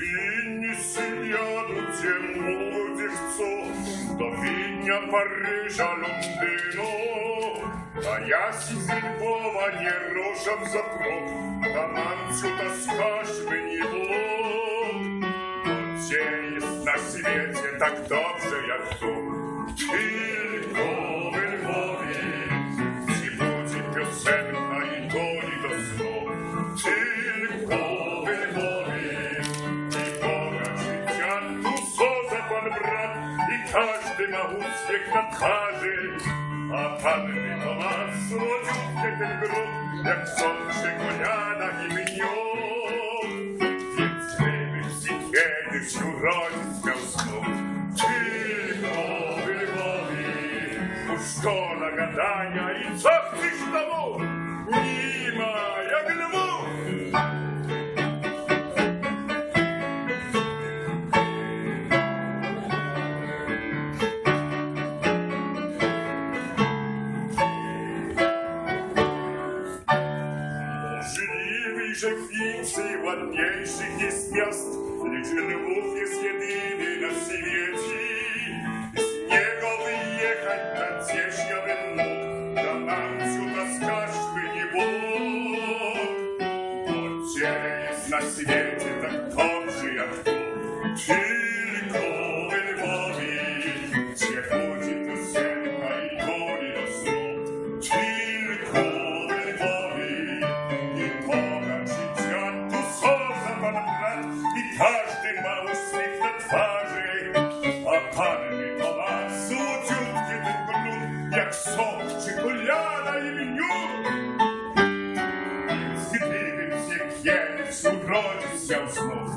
и не сядут тем молодежцов до Вильня, Парижа, Лондона. А я сюди Львова а не рожав а крок, та мамцю не мені блок. День на свете так добре, як тут. Każdy ma uśmiech na twarzy. A panny to ma słodziutkie ten grób, jak są przekoniana i mnią. Więc gdybyś si kiedyś urodzić miał znów, tylko w Lwowie, u szkola gadania i co chcesz? Więcej ładniejszych jest miast, lecz Lwów jest jedyny na świecie. Z niego wyjechać na cieśnia bym mógł, na mamciu na skaszby nie było. Bo gdzie jest na świecie czy koliana i miód. Więc gdybym się kiedyś urodzić chciał znów,